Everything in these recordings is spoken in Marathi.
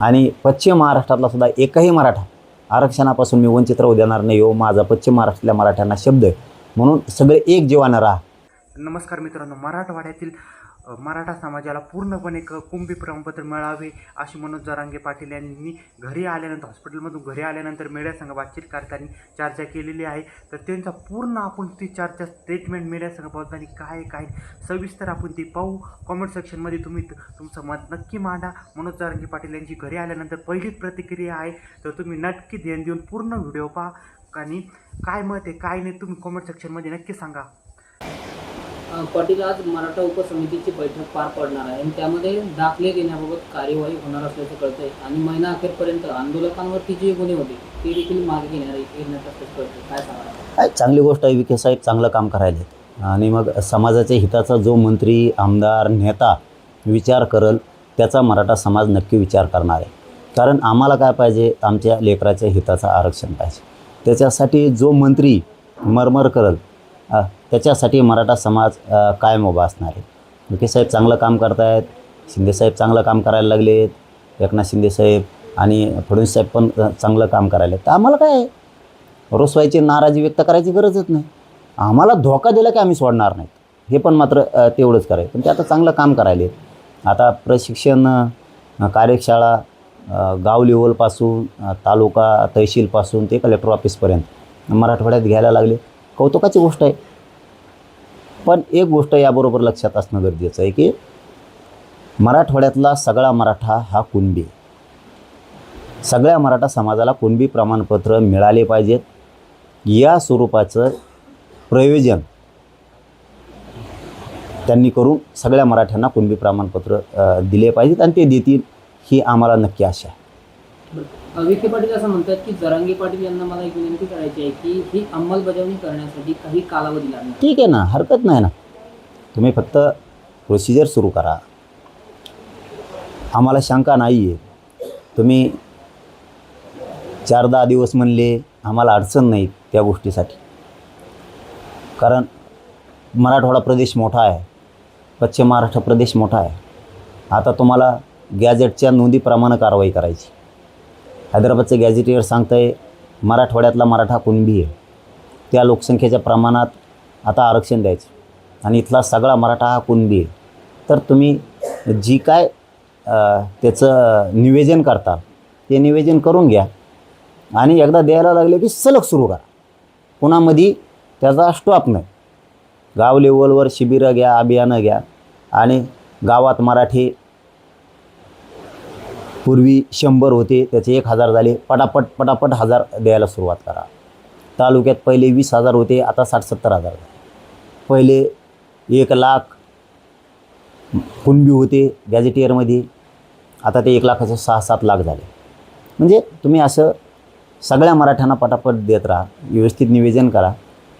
आणि पश्चिम महाराष्ट्रातला सुद्धा एकही मराठा आरक्षणापासून मी वंचित राहू देणार नाही हो. माझा पश्चिम महाराष्ट्रातल्या मराठ्यांना शब्द आहे. म्हणून सगळे एक जीवानं राहा. नमस्कार मित्रांनो मराठवाड्यातील मराठा समाजाला पूर्णपणे क कुंभी प्रमाणपत्र मिळावे अशी मनोज जरांगे पाटील यांनी घरी आल्यानंतर हॉस्पिटलमधून घरी आल्यानंतर मीडियासंघ बातचीत करताना चर्चा केलेली आहे. तर त्यांचा पूर्ण आपण ती चर्चा स्टेटमेंट मीडियासंघ बोलताना काय आहे, काय सविस्तर आपण ती पाहू. कॉमेंट सेक्शनमध्ये तुम्ही तुमचं मत नक्की मांडा. मनोज जरांगे पाटील यांची घरी आल्यानंतर पहिलीच प्रतिक्रिया आहे. तर तुम्ही नक्की ध्यान देऊन पूर्ण व्हिडिओ पहा. आणि काय मत आहे काय नाही तुम्ही कॉमेंट सेक्शनमध्ये नक्की सांगा. पाटील आज मराठा उपसमितीची बैठक पार पडणार आहे. आणि त्यामध्ये दाखले देण्याबाबत कार्यवाही होणार असल्याचं कळतंय. आणि महिना अखेरपर्यंत आंदोलकांवरती जे गुन्हे होते ते देखील मागे घेणार घेण्यात असल्याचं कळतंय. काय सांगा चांगली गोष्ट आहे विखे साहेब चांगलं काम करायले. आणि मग समाजाच्या हिताचा जो मंत्री आमदार नेता विचार करल त्याचा मराठा समाज नक्की विचार करणार आहे. कारण आम्हाला काय पाहिजे? आमच्या लेकराच्या हिताचं आरक्षण पाहिजे. त्याच्यासाठी जो मंत्री मरमर करल त्याच्यासाठी मराठा समाज कायम उभा असणार आहे. विखे साहेब चांगलं काम करतायत शिंदेसाहेब चांगलं काम करायला लागलेत एकनाथ शिंदेसाहेब आणि फडणवीस साहेब पण चांगलं काम करायला तर आम्हाला काय आहे? रोसवायची नाराजी व्यक्त करायची गरजच नाही. आम्हाला धोका दिला की आम्ही सोडणार नाहीत. हे पण मात्र तेवढंच करायचं पण ते आता चांगलं काम करायले आता प्रशिक्षण कार्यशाळा गाव लेवलपासून तालुका तहसीलपासून ते कलेक्टर ऑफिसपर्यंत मराठवाड्यात घ्यायला लागले. कौतुकाची गोष्ट आहे. पण एक गोष्ट याबरोबर लक्षात असणं गरजेचं आहे की मराठवाड्यातला सगळा मराठा हा कुणबी सगळ्या मराठा समाजाला कुणबी प्रमाणपत्र मिळाले पाहिजेत. या स्वरूपाचं प्रयोजन त्यांनी करून सगळ्या मराठ्यांना कुणबी प्रमाणपत्र दिले पाहिजेत आणि ते देतील ही आम्हाला नक्की आशा आहे. विखे पाटील असं म्हणतात की जरांगी पाटील यांना मला एक विनंती करायची आहे की ही अंमलबजावणी करण्यासाठी काही कालावधी लागणार. ठीक आहे ना हरकत नाही ना. तुम्ही फक्त प्रोसिजर सुरू करा. आम्हाला शंका नाही आहे तुम्ही चार दहा दिवस म्हणले आम्हाला अडचण नाही त्या गोष्टीसाठी. कारण मराठवाडा प्रदेश मोठा आहे. पश्चिम महाराष्ट्र प्रदेश मोठा आहे. आता तुम्हाला गॅजेटच्या नोंदीप्रमाणे कारवाई करायची. हैदराबादचं गॅझेटियर सांगतं आहे मराठवाड्यातला मराठा कुणबी आहे. त्या लोकसंख्येच्या प्रमाणात आता आरक्षण द्यायचं. आणि इथला सगळा मराठा हा कुणबी आहे. तर तुम्ही जी काय त्याचं निवेदन करता ते निवेदन करून घ्या. आणि एकदा द्यायला लागले की सलग सुरू करा. कुणामध्ये त्याचा स्टॉप नाही. गाव लेवलवर शिबिरं घ्या अभियानं घ्या. आणि गावात मराठी पूर्वी शंभर होते त्याचे एक हजार झाले. पटापट पटापट हजार द्यायला सुरुवात करा. तालुक्यात पहिले वीस हजार होते आता साठ सत्तर हजार पहिले एक लाख कुणबी होते गॅजेटियरमध्ये आता ते एक लाखाचं सहा सात लाख झाले. म्हणजे तुम्ही असं सगळ्या मराठ्यांना पटापट देत राहा व्यवस्थित निवेदन करा.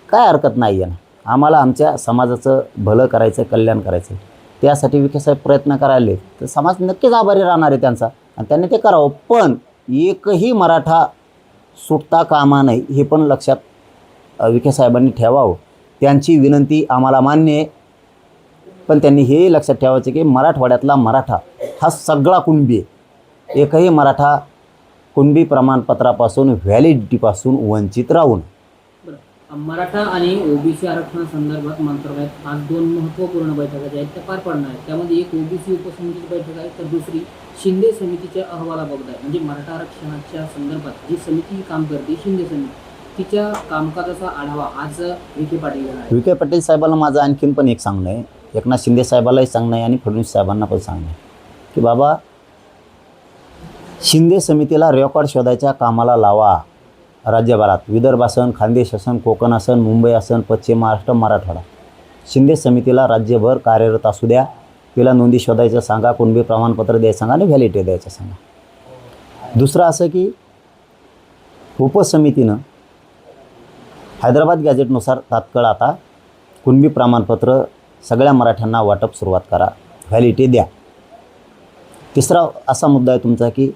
काय हरकत नाही आहे ना. आम्हाला आमच्या समाजाचं भलं करायचं कल्याण करायचं त्यासाठी विकासाहेब प्रयत्न करायले तर समाज नक्कीच आभारी राहणार आहे त्यांचा. आणि त्यांनी ते करावं. पण एकही मराठा सुटता कामा नाही हे पण लक्षात विखे साहेबांनी ठेवावं. त्यांची विनंती आम्हाला मान्य आहे. पण त्यांनी हे लक्षात ठेवायचं की मराठवाड्यातला मराठा हा सगळा कुणबी आहे. एकही मराठा कुणबी प्रमाणपत्रापासून व्हॅलिडिटीपासून वंचित राहून मराठा आणि ओबीसी आरक्षणासंदर्भात मंत्रालयात आज दोन महत्त्वपूर्ण बैठका ज्या आहेत त्या पार पडणार आहेत. त्यामध्ये एक ओबीसी उपसमितीची बैठक आहे तर दुसरी शिंदे समितीच्या अहवालाबाबत आहे म्हणजे मराठा आरक्षणाच्या संदर्भात जी समिती काम करते शिंदे समिती तिच्या कामकाजाचा आढावा आज विखे पाटील घेणार विखे पाटील साहेबाला माझं आणखीन पण एक सांगणं आहे. एकनाथ शिंदे साहेबालाही सांगणं आहे आणि फडणवीस साहेबांना पण सांगणं आहे. की बाबा शिंदे समितीला रेकॉर्ड शोधायच्या कामाला लावा. राज्यभरात विदर्भ असन खानदेश असन कोकण असन मुंबई असन पश्चिम महाराष्ट्र मराठवाडा. शिंदे समितीला राज्यभर कार्यरत असू द्या. तिला नोंदी शोधायचं सांगा कुणबी प्रमाणपत्र द्यायचं सांगा आणि व्हॅलिडिटी द्यायचं सांगा. दुसरं असं की उपसमितीनं हैदराबाद गॅजेटनुसार तात्काळ आता कुणबी प्रमाणपत्र सगळ्या मराठ्यांना वाटप सुरुवात करा व्हॅलिडिटी द्या. तिसरा असा मुद्दा आहे तुमचा की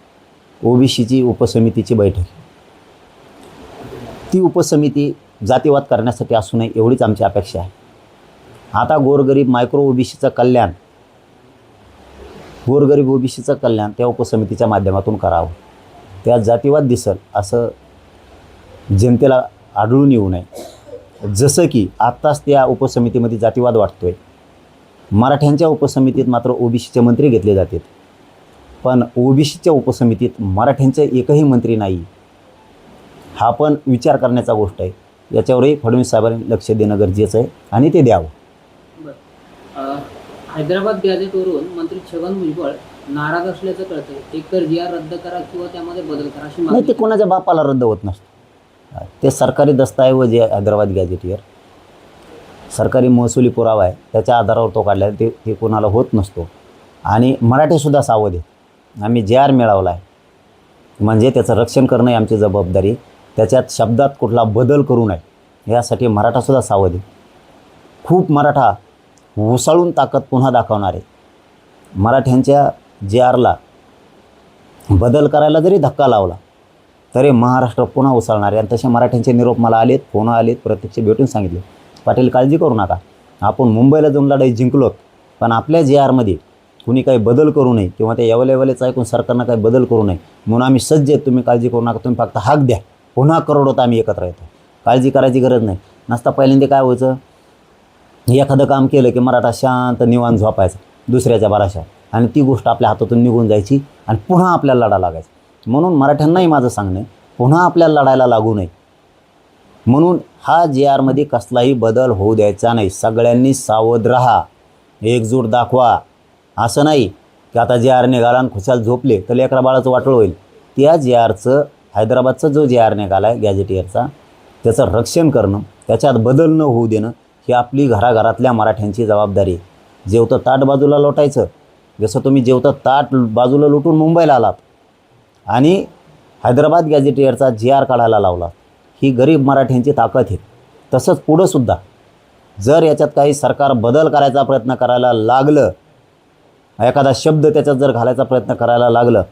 ओबीसीची उपसमितीची बैठक. ती उपसमिती जातीवाद करण्यासाठी असू नये एवढीच आमची अपेक्षा आहे. आता गोरगरीब मायक्रो ओबीसीचं कल्याण गोरगरीब ओबीसीचं कल्याण त्या उपसमितीच्या माध्यमातून करावं. त्यात जातीवाद दिसल असं जनतेला आढळून येऊ नये. जसं की आत्ताच त्या उपसमितीमध्ये जातीवाद वाटतो आहे मराठ्यांच्या उपसमितीत मात्र ओबीसीचे मंत्री घेतले जातात. पण ओबीसीच्या उपसमितीत मराठ्यांचे एकही मंत्री नाही. हा पण विचार करण्याचा गोष्ट आहे. याच्यावरही फडणवीस साहेबांनी लक्ष देणं गरजेचं आहे आणि ते द्यावं. हैदराबाद गॅझेटवरून मंत्री छगन भुजबळ नाराज असल्याचं कळतं एकतर जी आर रद्द करा किंवा त्यामध्ये बदल करा अशी नाही ते मागणी कोणाच्या बापाला रद्द होत नसतं. ते सरकारी दस्तऐवज आहे हैदराबाद गॅजेटियर सरकारी महसुली पुरावा आहे. त्याच्या आधारावर तो काढला आहे. ते ते कोणाला होत नसतो. आणि मराठीसुद्धा सावध आहे. आम्ही जे आर मिळवला आहे. म्हणजे त्याचं रक्षण करणं ही आमची जबाबदारी त्याच्यात शब्दात कुठला बदल करू नये. यासाठी मराठासुद्धा सावध आहे. खूप मराठा उसळून ताकद पुन्हा दाखवणार. आहे मराठ्यांच्या जे आरला बदल करायला जरी धक्का लावला तरी महाराष्ट्र पुन्हा उसळणार. आहे आणि तसे मराठ्यांचे निरोप मला आलेत फोन आलेत प्रत्यक्ष भेटून सांगितले. पाटील काळजी करू नका. आपण मुंबईला जाऊन लढाई जिंकलोत पण आपल्या जे आरमध्ये कुणी काही बदल करू नये किंवा ते एवलेवलेच ऐकून सरकारनं काही बदल करू नये म्हणून आम्ही सज्ज आहेत. तुम्ही काळजी करू नका. तुम्ही फक्त हाक द्या. पुन्हा करोडोत आम्ही एकत्र येतो. काळजी करायची गरज नाही. नसता पहिल्यांदा काय व्हायचं? एखादं काम केलं की मराठा शांत निवान झोपायचा दुसऱ्याच्या बाराशा आणि ती गोष्ट आपल्या हातातून निघून जायची आणि पुन्हा आपल्याला लढा लागायचा. म्हणून मराठ्यांनाही माझं सांगणं पुन्हा आपल्याला लढायला लागू नये. म्हणून हा जे आरमध्ये कसलाही बदल होऊ द्यायचा नाही. सगळ्यांनी सावध राहा. एकजूट दाखवा. असं नाही की आता जे आर निघाला आणि खुशाल झोपले तर लेकरा बाळाचं वाटळ होईल. त्या जे आरचं हैदराबादचा जो जे आर निघाला आहे गॅजेटियरचा त्याचं रक्षण करणं त्याच्यात बदल न होऊ देणं ही आपली घराघरातल्या मराठ्यांची जबाबदारी. जेवतं ताट बाजूला लोटायचं. जसं तुम्ही जेवतं ताट बाजूला लुटून मुंबईला आलात. आणि हैदराबाद गॅजेटियरचा जी आर काढायला लावला. ही गरीब मराठ्यांची ताकद आहे. तसंच पुढंसुद्धा जर याच्यात काही सरकार बदल करायचा प्रयत्न करायला लागलं एखादा शब्द त्याच्यात जर घालायचा प्रयत्न करायला लागलं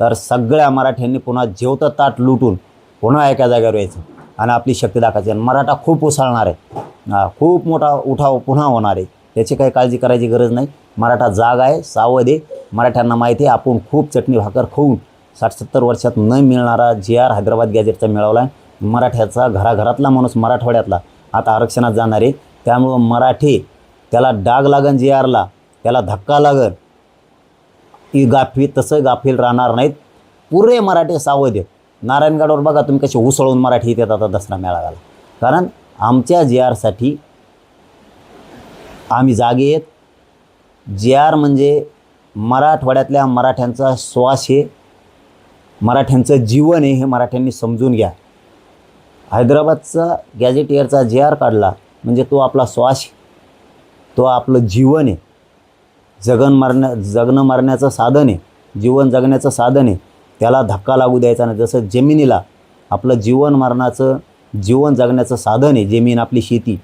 तर सगळ्या मराठ्यांनी पुन्हा जेवतं ताट लुटून पुन्हा एका जागेवर यायचं. आणि आपली शक्ती दाखवायची. आणि मराठा खूप उसळणार आहे. खूप मोठा उठाव पुन्हा होणार आहे. याची काही काळजी करायची गरज नाही. मराठा जाग आहे सावध आहे. मराठ्यांना माहिती आहे आपण खूप चटणी भाकर खाऊन साठ सत्तर वर्षात न मिळणारा जे आर हैदराबाद गॅजेटचा मिळवला आहे. मराठ्याचा घराघरातला माणूस मराठवाड्यातला आता आरक्षणात जाणार आहे. त्यामुळं मराठी त्याला डाग लागन जे आरला. त्याला धक्का लागन. ती गाफी तसं गाफील राहणार नाहीत. पुरे मराठी सावध आहेत. नारायणगडावर बघा तुम्ही कसे उसळून मराठी येतात आता दसरा मेळाव्याला. कारण आमच्या जे आरसाठी आम्ही जागे आहेत. जे आर म्हणजे मराठवाड्यातल्या मराठ्यांचा श्वास आहे. मराठ्यांचं जीवन आहे हे मराठ्यांनी समजून घ्या. हैदराबादचा गॅजेटियरचा जे आर काढला म्हणजे तो आपला श्वास आहे. तो आपलं जीवन आहे. जगन मरण्या जगणं मरण्याचं साधन आहे. जीवन जगण्याचं साधन आहे. त्याला धक्का लागू द्यायचा नाही. जसं जमिनीला आपलं जीवन मरणाचं जीवन जगण्याचं साधन आहे जमीन आपली शेती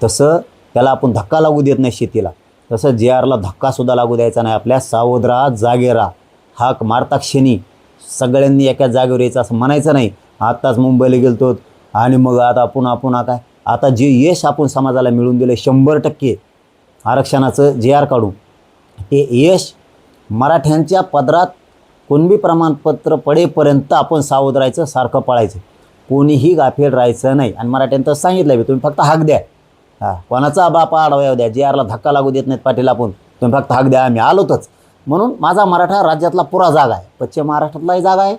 तसं त्याला आपण धक्का लागू देत नाही शेतीला. तसं जे आरला धक्कासुद्धा लागू द्यायचा नाही. आपल्या सावध राहा जागे राहा हाक मारता क्षणी सगळ्यांनी एका जागेवर यायचं असं म्हणायचं नाही. आत्ताच मुंबईला गेलतो आणि मग आता पुन्हा पुन्हा काय? आता जे यश आपण समाजाला मिळून दिलं शंभर टक्के आरक्षणाचं जे आर काढू. ते यश मराठ्यांच्या पदरात कुणबी प्रमाणपत्र पडेपर्यंत आपण सावध राहायचं सारखं पळायचं. कोणीही गाफील राहायचं नाही. आणि मराठ्यांचं सांगितलं बी तुम्ही फक्त हाक द्या. हां कोणाचा बापा आडवा द्या जे आरला धक्का लागू देत नाहीत पाटील आपण तुम्ही फक्त हाक द्या आम्ही आलोतच. म्हणून माझा मराठा राज्यातला पुरा जागा आहे. पश्चिम महाराष्ट्रातलाही जागा आहे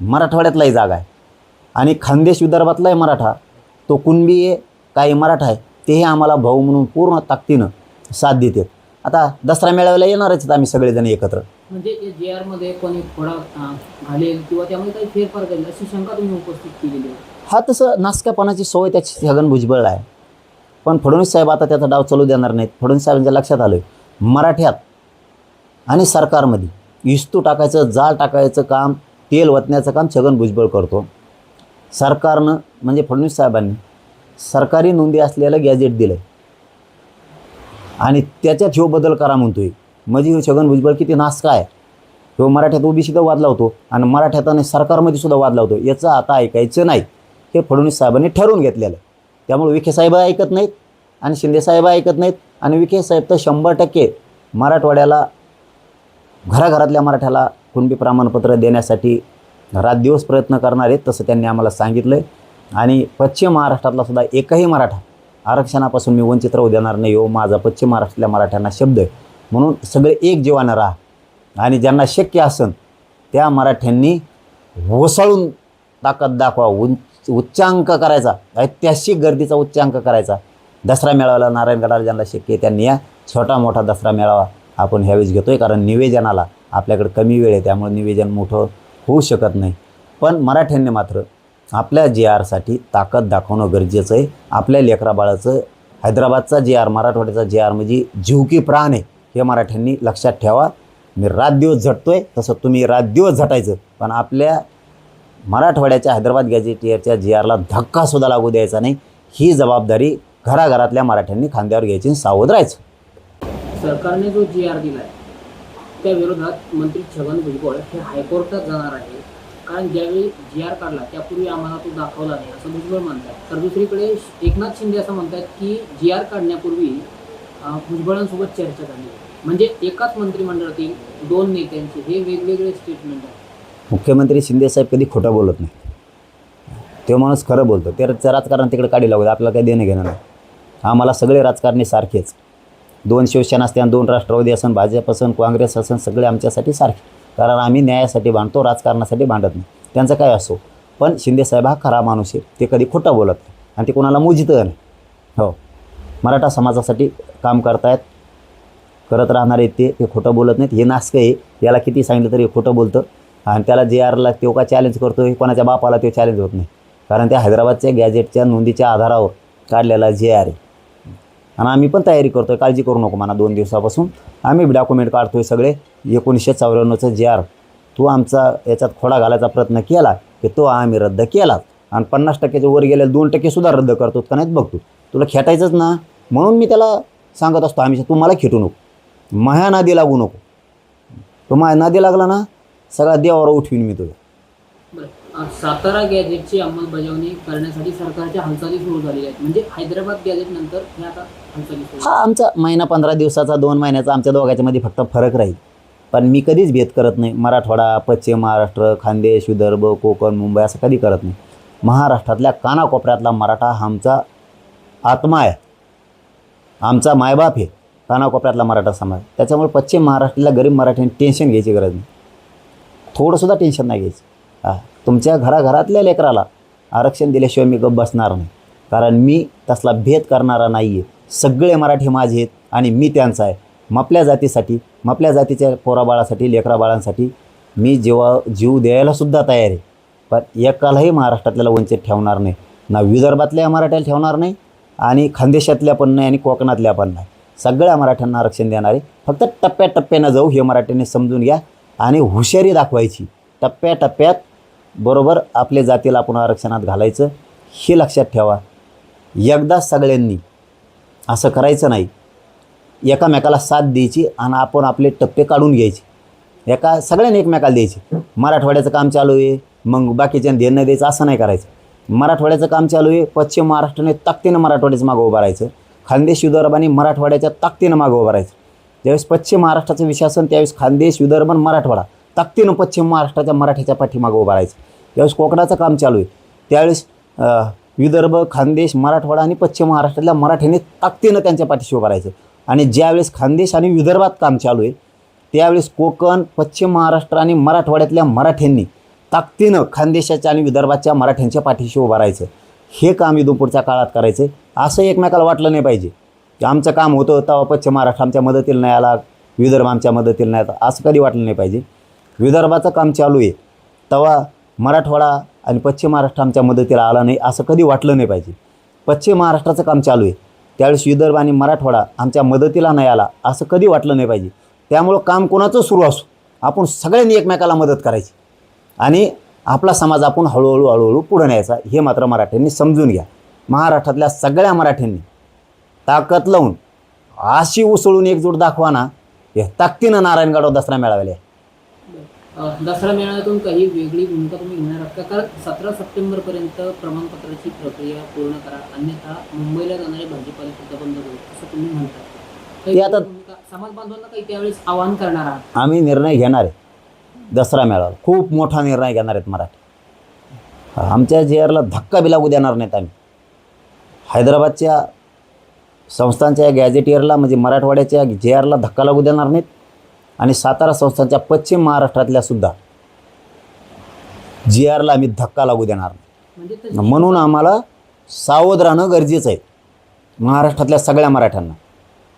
मराठवाड्यातलाही जागा आहे. आणि खानदेश विदर्भातलाही मराठा तो कुणबी आहे काही मराठा आहे तेही आम्हाला भाऊ म्हणून पूर्ण ताकदीनं साथ देतात. आता दसरा मेळाव्याला येणारच आहेत आम्ही सगळेजण एकत्र. म्हणजे जे आरमध्ये कोणी थोडा घालेल किंवा त्यामध्ये काही फेरफार करेल अशी शंका तुम्ही उपस्थित केलेली आहे. हा तसं नासक्यापणाची सवय त्याची छगन भुजबळ आहे. पण फडणवीस साहेब आता त्याचा डाव चालू देणार नाहीत. फडणवीस साहेबांच्या लक्षात आलं मराठ्यात आणि सरकारमध्ये इस्तू टाकायचं जाळ टाकायचं काम तेल वतण्याचं काम छगन भुजबळ करतो. सरकारनं म्हणजे फडणवीस साहेबांनी सरकारी नोंदी असलेलं गॅजेट दिलं आहे आणि त्याच्यात ह्यो बदल करा म्हणतोय. म्हणजे छगन भुजबळ किती नासका आहे? तो मराठ्यात ओबीसीचा वाद लावतो आणि मराठ्यात आणि सरकारमध्ये सुद्धा वाद लावतो. याचं आता ऐकायचं नाही. हे फडणवीस साहेबांनी ठरवून घेतलेलं. आहे त्यामुळे विखे साहेब ऐकत नाहीत आणि शिंदे साहेब ऐकत नाहीत. आणि विखे साहेब तर शंभर टक्के मराठवाड्याला घराघरातल्या मराठ्याला कुणबी प्रमाणपत्र देण्यासाठी रातदिवस प्रयत्न करणार आहेत तसं त्यांनी आम्हाला सांगितलं आहे आणि पश्चिम महाराष्ट्रातला सुद्धा एकही मराठा आरक्षणापासून मी वंचित राहू देणार नाही हो माझा पश्चिम महाराष्ट्रातल्या मराठ्यांना शब्द आहे. म्हणून सगळे एक जीवानं राहा. आणि ज्यांना शक्य असन त्या मराठ्यांनी ओसाळून ताकद दाखवा उंच उच्चांक करायचा. ऐतिहासिक गर्दीचा उच्चांक करायचा. दसरा मेळाव्याला नारायणगडाला ज्यांना शक्य आहे त्यांनी या छोटा मोठा दसरा मेळावा आपण ह्यावेळेस घेतो आहे कारण निवेदनाला आपल्याकडे कमी वेळ आहे त्यामुळे निवेदन मोठं होऊ शकत नाही. पण मराठ्यांनी मात्र आपल्या जे आरसाठी ताकद दाखवणं गरजेचं आहे. आपल्या लेकराबाळाचं हैदराबादचा जे आर मराठवाड्याचा जे आर म्हणजे जीव की प्राण आहे. हे मराठ्यांनी लक्षात ठेवा. मी रातदिवस आहे तसं तुम्ही रातदिवस झटायचं. पण आपल्या मराठवाड्याच्या हैदराबाद गॅजेटियरच्या जी आरला धक्कासुद्धा लागू द्यायचा नाही. ही जबाबदारी घराघरातल्या मराठ्यांनी खांद्यावर घ्यायची आणि सावध राहायचं. सरकारने जो जी आर दिला आहे त्या विरोधात मंत्री छगन भुजबळ हे हायकोर्टात जाणार आहे. कारण ज्यावेळी जी आर काढला त्यापूर्वी आम्हाला तो दाखवला नाही असं भुजबळ म्हणतात. तर दुसरीकडे एकनाथ शिंदे असं म्हणतात की जी आर काढण्यापूर्वी भुजबळांसोबत चर्चा झाली. म्हणजे एकाच मंत्रिमंडळातील दोन नेत्यांचे हे वेगवेगळे स्टेटमेंट आहे मुख्यमंत्री शिंदेसाहेब कधी खोटं बोलत नाही. ते माणूस खरं बोलतो. ते राजकारण तिकडे काढी लागू आपल्याला काही देणं घेणं नाही. आम्हाला सगळे राजकारणी सारखेच. दोन शिवसेना आणि दोन राष्ट्रवादी असन भाजप असन काँग्रेस असन सगळे आमच्यासाठी सारखे. कारण आम्ही न्यायासाठी बांधतो राजकारणासाठी बांधत नाही. त्यांचं काय असो. पण शिंदेसाहेब हा खरा माणूस आहे. ते कधी खोटं बोलत नाही. आणि ते कोणाला मोजित नाही. हो. मराठा समाजासाठी काम करतायत. करत राहणार आहेत ते ते खोटं बोलत नाहीत. हे नासकं आहे. याला किती सांगितलं तरी हे खोटं बोलतं. आणि त्याला जे आरला तो का चॅलेंज करतो हे कोणाच्या बापाला तो चॅलेंज होत नाही. कारण त्या हैदराबादच्या गॅजेटच्या नोंदीच्या आधारावर काढलेला जे आर आहे. आणि आम्ही पण तयारी करतो आहे काळजी करू नको म्हणा दोन दिवसापासून. आम्ही डॉक्युमेंट काढतो आहे सगळे. एकोणीसशे चौऱ्याण्णवचं जे आर तू आमचा याच्यात खोडा घालायचा प्रयत्न केला की तो आम्ही रद्द केला आणि पन्नास टक्क्याच्या वर गेले दोन टक्केसुद्धा रद्द करतो का नाहीत बघतो तुला खेटायचंच ना. म्हणून मी त्याला सांगत असतो आम्ही तू मला खेटू नको. माया नादी लागू नको. तो माया नादी लागला ना सगळा देवावर उठवीन मी तुला सातारा गॅजेटची अंमलबजावणी करण्यासाठी सरकारच्या हालचाली सुरू झालेल्या आहेत. म्हणजे हैदराबाद गॅजेट नंतर हे हा आमचा महिना पंधरा दिवसाचा दोन महिन्याचा आमच्या दोघांच्यामध्ये फक्त फरक राहील. पण मी कधीच भेद करत नाही. मराठवाडा पश्चिम महाराष्ट्र खानदेश विदर्भ कोकण मुंबई असं कधी करत नाही. महाराष्ट्रातल्या कानाकोपऱ्यातला मराठा हा आमचा आत्मा आहे. आमचा मायबाप आहे. कानाकोपऱ्यातला मराठा समाज. त्याच्यामुळे पश्चिम महाराष्ट्रातल्या गरीब मराठ्यांनी टेन्शन घ्यायची गरज नाही. थोडंसुद्धा टेन्शन नाही घ्यायचं. हा तुमच्या घराघरातल्या लेकराला आरक्षण दिल्याशिवाय मी गप बसणार नाही. कारण मी तसला भेद करणारा नाही आहे सगळे मराठी माझे आहेत आणि मी त्यांचा आहे. मपल्या जातीसाठी मपल्या जातीच्या पोराबाळासाठी लेकराबाळांसाठी मी जेव्हा जीव द्यायलासुद्धा तयार आहे. पण एकालाही महाराष्ट्रातल्याला वंचित ठेवणार नाही. ना विदर्भातल्या मराठ्याला ठेवणार नाही आणि खानदेशातल्या पण नाही आणि कोकणातल्या पण नाही. सगळ्या मराठ्यांना आरक्षण देणारे. फक्त टप्प्याटप्प्यानं जाऊ हे मराठ्यांनी समजून घ्या आणि हुशारी दाखवायची. टप्प्याटप्प्यात बरोबर आपल्या जातीला आपण आरक्षणात घालायचं हे लक्षात ठेवा. एकदा सगळ्यांनी असं करायचं नाही. एकामेकाला साथ द्यायची आणि आपण आपले टप्पे काढून घ्यायचे. एका सगळ्यांनी एकमेकाला द्यायचे. मराठवाड्याचं काम चालू आहे मग बाकीच्या देणं द्यायचं असं नाही करायचं. मराठवाड्याचं काम चालू आहे पश्चिम महाराष्ट्राने ताकदीनं मराठवाड्याचं मागं उभारायचं खानदेश विदर्भाने मराठवाड्याच्या ताकदीनं मागं उभं राहायचं. ज्यावेळेस पश्चिम महाराष्ट्राचं विशासन त्यावेळेस खानदेश विदर्भ आणि मराठवाडा ताकदीनं पश्चिम महाराष्ट्राच्या मराठीच्या पाठीमागं उभं राहायचं. त्यावेळेस कोकणाचं काम चालू आहे त्यावेळेस विदर्भ खानदेश मराठवाडा आणि पश्चिम महाराष्ट्रातल्या मराठीने ताकदीनं त्यांच्या पाठीशी उभं राहायचं. आणि ज्यावेळेस खानदेश आणि विदर्भात काम चालू आहे त्यावेळेस कोकण पश्चिम महाराष्ट्र आणि मराठवाड्यातल्या मराठ्यांनी ताकदीनं खानदेशाच्या आणि विदर्भाच्या मराठ्यांच्या पाठीशी उभं राहायचं. हे काम इदुपूरच्या काळात करायचं. असं एकमेकाला वाटलं नाही पाहिजे. की आमचं काम होतं तेव्हा पश्चिम महाराष्ट्र आमच्या मदतीला नाही आला विदर्भ आमच्या मदतीला नाही आला. असं कधी वाटलं नाही पाहिजे. विदर्भाचं काम चालू आहे. तेव्हा मराठवाडा आणि पश्चिम महाराष्ट्र आमच्या मदतीला आला नाही असं कधी वाटलं नाही पाहिजे. पश्चिम महाराष्ट्राचं काम चालू आहे. त्यावेळेस विदर्भ आणि मराठवाडा आमच्या मदतीला नाही आला असं कधी वाटलं नाही पाहिजे. त्यामुळं काम कोणाचं सुरू असो आपण सगळ्यांनी एकमेकाला मदत करायची. आणि आपला समाज आपण हळूहळू हळूहळू पुढे न्यायचा हे मात्र मराठ्यांनी समजून घ्या. महाराष्ट्रातल्या सगळ्या मराठ्यांनी ताकद लावून अशी उसळून एकजूट दाखवा ना हे ताकदीनं नारायणगडावर दसरा मेळावेला आहे. दसरा मेळाव्यातून काही वेगळी भूमिका तुम्ही घेणार आहात का? कारण सतरा सप्टेंबरपर्यंत प्रमाणपत्राची प्रक्रिया पूर्ण करा. अन्यथा मुंबईला जाणारे भाजीपाला सुद्धा बंद करू असं तुम्ही म्हणता. काही आता- समाज बांधवांना काही त्यावेळेस आवाहन करणार आहात? आम्ही निर्णय घेणार आहे दसरा मेळावा खूप मोठा निर्णय घेणार आहेत मराठी. आमच्या जे आरला धक्का बी लागू देणार नाहीत आम्ही. हैदराबादच्या संस्थांच्या गॅझेटियरला म्हणजे मराठवाड्याच्या जे आरला धक्का लागू देणार नाहीत. आणि सातारा संस्थांच्या पश्चिम महाराष्ट्रातल्या सुद्धा जी आरला आम्ही धक्का लागू देणार नाही. म्हणजे म्हणून आम्हाला सावध राहणं गरजेचं आहे. महाराष्ट्रातल्या सगळ्या मराठ्यांना.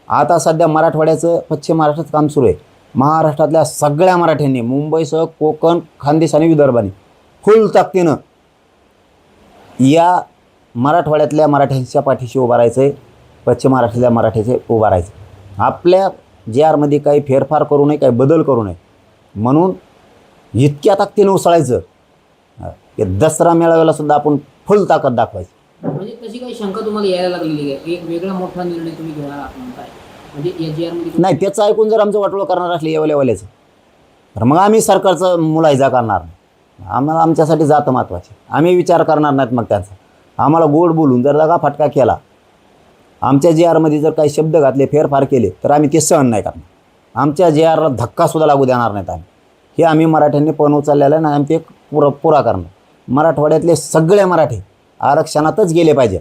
आता सध्या मराठवाड्याचं पश्चिम महाराष्ट्रात काम सुरू आहे. महाराष्ट्रातल्या सगळ्या मराठ्यांनी मुंबईसह कोकण खानदेश आणि विदर्भाने फुल ताकदीनं या मराठवाड्यातल्या मराठ्यांच्या पाठीशी उभा राहायचं आहे पश्चिम महाराष्ट्रातल्या मराठ्याचे उभा राहायचं आपल्या जे आरमध्ये काही फेरफार करू नये काही बदल करू नये. म्हणून इतक्या ताकदीनं उसळायचं की दसरा मेळाव्याला सुद्धा आपण फुल ताकद दाखवायची. म्हणजे तशी काही शंका तुम्हाला यायला लागलेली आहे? एक वेगळा मोठा निर्णय तुम्ही घेणार आहात म्हणजे नाही त्याचं ऐकून जर आमचं वाटोळं करणार असले येवल्यावाल्याचं तर मग आम्ही सरकारचं मुलायजा करणार नाही. आम्हाला आमच्यासाठी जातं महत्त्वाची आम्ही विचार करणार नाहीत मग त्यांचा. आम्हाला गोड बोलून जर दगा फटका केला. आमच्या जे आरमध्ये जर काही शब्द घातले फेरफार केले तर आम्ही ते सहन नाही करणार. आमच्या जे आरला धक्कासुद्धा लागू देणार नाहीत आम्ही. हे आम्ही मराठ्यांनी पण उचललेलं आहे आणि आम्ही ते पुरा पुरा करणार. मराठवाड्यातले सगळे मराठी आरक्षणातच गेले पाहिजे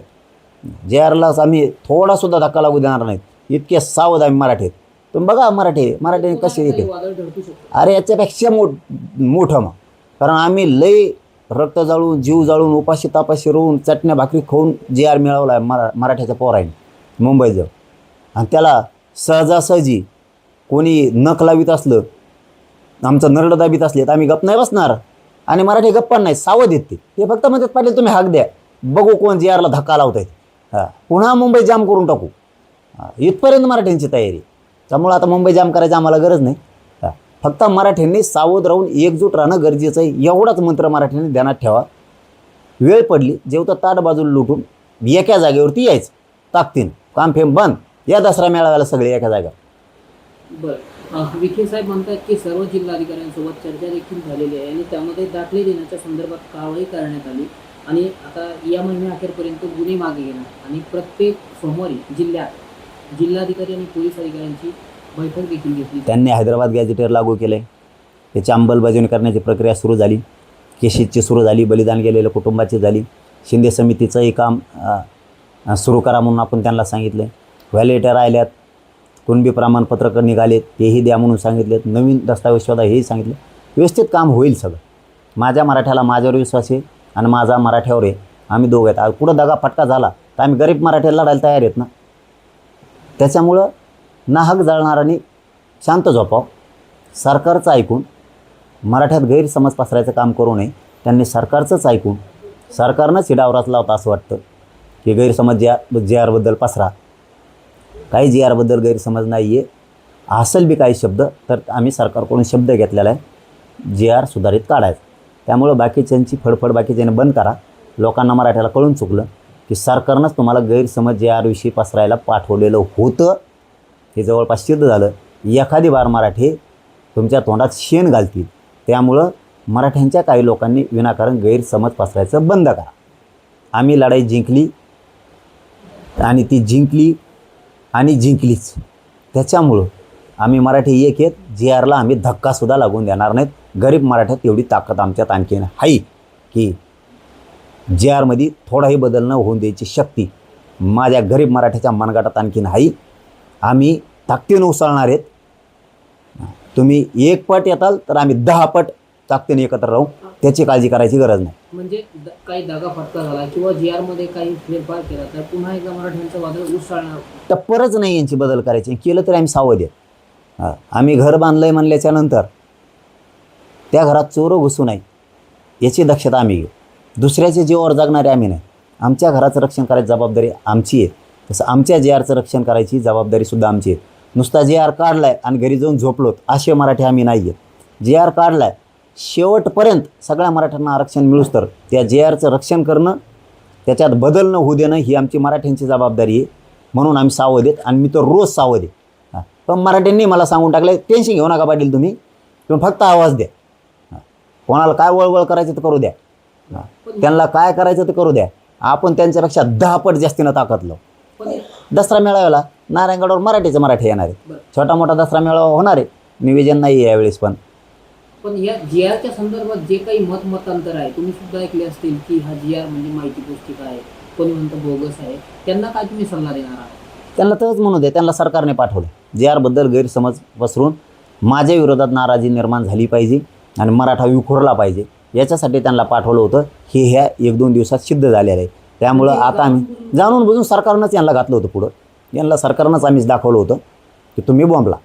जे आरलाच आम्ही थोडासुद्धा धक्का लागू देणार नाहीत. इतके सावध आम्ही मराठी आहेत. तुम्ही बघा मराठी मराठी कसे येते अरे याच्यापेक्षा मोठ मोठं मग. कारण आम्ही लई रक्त जाळून जीव जाळून उपाशी तापाशी रोवून चटण्या भाकरी खाऊन जे आर मिळवला आहे मरा मराठ्याच्या पोराने मुंबईजवळ. आणि त्याला सहजासहजी कोणी नख लावित असलं आमचं नरड दाबीत असले तर आम्ही गप नाही बसणार. आणि मराठी गप्पा नाही सावध येते ते. फक्त म्हणतात पाटील तुम्ही हाक द्या. बघू कोण जे आरला धक्का लावत आहेत हां. पुन्हा मुंबई जाम करून टाकू. इथपर्यंत मराठ्यांची तयारी. त्यामुळं आता मुंबई जाम करायची आम्हाला गरज नाही. फक्त मराठ्यांनी सावध राहून एकजूट राहणं गरजेचं आहे. एवढाच मंत्र मराठ्यांनी ध्यानात ठेवा. वेळ पडली जेवता ताट बाजूला लुटून एका जागेवरती यायचं. ताकतीन. काम फेम बंद. या दसरा मेळाव्याला सगळे एका जागेवर. बरं. विखे साहेब म्हणतात की सर्व जिल्हाधिकाऱ्यांसोबत चर्चा देखील झालेली आहे आणि त्यामध्ये दाखले देण्याच्या संदर्भात कारवाई करण्यात आली. आणि आता या महिन्या अखेरपर्यंत गुन्हे मागे घेणार. आणि प्रत्येक सोमवारी जिल्ह्यात जिल्हाधिकारी आणि पोलीस अधिकाऱ्यांची बैठक देखील घेतली. त्यांनी हैदराबाद गॅझेटेर लागू केलं. आहे त्याची अंमलबजावणी करण्याची प्रक्रिया सुरू झाली. केशीची सुरू झाली बलिदान गेलेल्या कुटुंबाची झाली. शिंदे समितीचंही काम सुरू करा म्हणून आपण त्यांना सांगितलं. आहे व्हॅलेटर आल्यात कुणबी प्रमाणपत्रकं निघाले तेही द्या म्हणून सांगितलेत. नवीन दस्तावेज शोधा हेही सांगितलं. व्यवस्थित काम होईल सगळं. माझ्या मराठ्याला माझ्यावर विश्वास आहे आणि माझा मराठ्यावर आहे. आम्ही दोघं आहेत. कुठं दगा फटका झाला? तर आम्ही गरीब मराठ्याला लढायला तयार आहेत ना? त्याच्यामुळं नाहक जळणारांनी शांत झोपाव. सरकारचं ऐकून मराठ्यात गैरसमज पसरायचं काम करू नये. त्यांनी सरकारचंच ऐकून सरकारनंच ही डाव रचला होता असं वाटतं की गैरसमज जे जे आरबद्दल पसरा. काही जी आरबद्दल गैरसमज नाही आहे असेल बी काही शब्द तर आम्ही सरकारकडून शब्द घेतलेला आहे. जे आर सुधारित काढायचं. त्यामुळं बाकीच्यांची फडफड बाकीच्याने बंद करा. लोकांना मराठ्याला कळून चुकलं की सरकारनंच तुम्हाला गैरसमज जे आरविषयी पसरायला पाठवलेलं होतं. हे जवळपास सिद्ध झालं. एखादी बार मराठी तुमच्या तोंडात शेण घालतील. त्यामुळं मराठ्यांच्या काही लोकांनी विनाकारण गैरसमज पसरायचं बंद करा. आम्ही लढाई जिंकली आणि ती जिंकली आणि जिंकलीच. त्याच्यामुळं आम्ही मराठी एक आहेत. जी आरला आम्ही धक्कासुद्धा लागून देणार नाहीत. गरीब मराठ्यात एवढी ताकद आमच्यात आणखीन आहे की जे आरमध्ये थोडाही बदल न होऊन द्यायची शक्ती माझ्या गरीब मराठ्याच्या मनगटात आणखीन आहे. आम्ही ताकदीनं उसळणार आहेत. तुम्ही एक पट येताल तर आम्ही दहा पट ताकदीने एकत्र राहू. त्याची काळजी करायची गरज नाही. म्हणजे काही दगा फटका झाला किंवा जी आरमध्ये काही फेरफार केला तर पुन्हा एकदा मराठ्यांचं वादळ उसळणार? टप्परच नाही यांची बदल करायची. केलं तरी आम्ही सावध आहे हां आम्ही घर बांधलं आहे म्हणल्याच्या नंतर त्या घरात चोरं घुसू नये. याची दक्षता आम्ही घेऊ. दुसऱ्याच्या जीवावर जगणारे आम्ही नाही. आमच्या घराचं रक्षण करायची जबाबदारी आमची आहे. तसं आमच्या जे आरचं रक्षण करायची जबाबदारीसुद्धा आमची आहे. नुसता जे आर काढला आहे आणि घरी जाऊन झोपलोत असे मराठी आम्ही नाही आहेत जे आर काढला आहे शेवटपर्यंत सगळ्या मराठ्यांना आरक्षण मिळूस तर त्या जे आरचं रक्षण करणं त्याच्यात बदल न होऊ देणं ही आमची मराठ्यांची जबाबदारी आहे. म्हणून आम्ही सावध आहेत आणि मी तर रोज सावध आहे. पण मराठ्यांनी मला सांगून टाकलं टेन्शन घेऊ नका पाटील तुम्ही. तुम्ही फक्त आवाज द्या. कोणाला काय वळवळ करायचं तर करू द्या. त्यांना काय करायचं तर करू द्या. आपण त्यांच्यापेक्षा दहा पट जास्तीनं ताकद लावू. पण दसरा मेळाव्याला नारायणगडावर मराठीचे मराठी येणार आहे. छोटा मोठा दसरा मेळावा होणार आहे. निवेदन नाही आहे यावेळेस पण. पण या जी आरच्या संदर्भात जे काही मत मतांतर आहे तुम्ही सुद्धा ऐकले असतील की हा जी आर म्हणजे माहिती पुस्तिका आहे कोणी म्हणतं बोगस आहे? त्यांना काय तुम्ही सल्ला देणार आहात? त्यांना तसंच म्हणू दे त्यांना सरकारने पाठवलं जे आरबद्दल गैरसमज पसरून माझ्या विरोधात नाराजी निर्माण झाली पाहिजे आणि मराठा विखुरला पाहिजे. याच्यासाठी त्यांना पाठवलं होतं हे ह्या एक दोन दिवसात सिद्ध झालेलं आहे. त्यामुळं आता आम्ही जाणून बुजून सरकारनंच यांना घातलं होतं पुढं. यांना सरकारनंच आम्हीच दाखवलं होतं की तुम्ही बोंबला.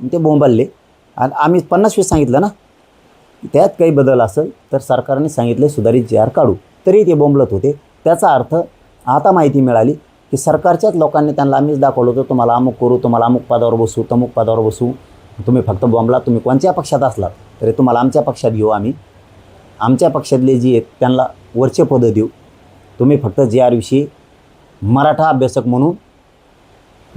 ते बोंबलले. आणि आम्ही पन्नास वीस सांगितलं ना त्यात काही बदल असेल तर सरकारने सांगितले सुधारित जे आर काढू. तरी ते बोंबलत होते. त्याचा अर्थ आता माहिती मिळाली की सरकारच्याच लोकांनी त्यांना आम्हीच दाखवलं होतं तुम्हाला अमुक करू तुम्हाला अमुक पदावर बसू तमुक पदावर बसू. तुम्ही फक्त बॉम्बला तुम्ही कोणत्या पक्षात असलात तरी तुम्हाला आमच्या पक्षात घेऊ आम्ही. आमच्या पक्षातले जे आहेत त्यांना वरचे पदं देऊ. तुम्ही फक्त जे आरविषयी मराठा अभ्यासक म्हणून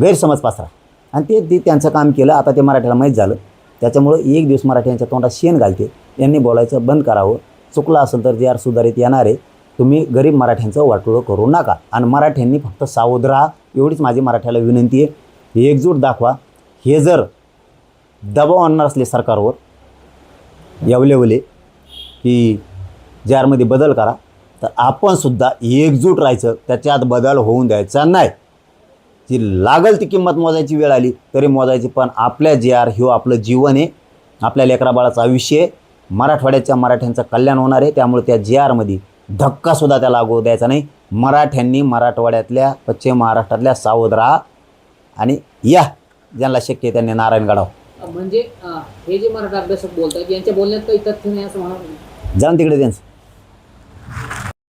गैरसमज पासरा. आणि ते ते त्यांचं काम केलं. आता ते मराठ्याला माहीत झालं. त्याच्यामुळं एक दिवस मराठ्यांच्या तोंडात शेण घालते. यांनी बोलायचं बंद करावं. चुकलं असेल तर जे आर सुधारित येणार आहे तुम्ही गरीब मराठ्यांचं वाटोळं करू नका. आणि मराठ्यांनी फक्त सावध राहा. एवढीच माझी मराठ्याला विनंती आहे. एकजूट दाखवा. हे जर दबाव आणणार असले सरकारवर येवलेवले की जे आरमध्ये बदल करा तर आपणसुद्धा एकजूट राहायचं. त्याच्यात बदल होऊन द्यायचा नाही. जी लागल ती किंमत मोजायची वेळ आली तरी मोजायची. पण आपल्या जे आर ह्यो आपलं जीवन आहे. आपल्या लेकराबाळाचं आयुष्य आहे. मराठवाड्याच्या मराठ्यांचं कल्याण होणार आहे. त्यामुळे त्या जे आरमध्ये धक्कासुद्धा त्याला लागू द्यायचा नाही. मराठ्यांनी मराठवाड्यातल्या पश्चिम महाराष्ट्रातल्या सावध राहा आणि या. ज्यांना शक्य आहे त्यांनी नारायणगडाव म्हणजे अं, हे जे मराठा अभ्यासक बोलतात यांच्या बोलण्यात काही तथ्य नाही असं म्हणा जाऊन तिकडे त्यांचं.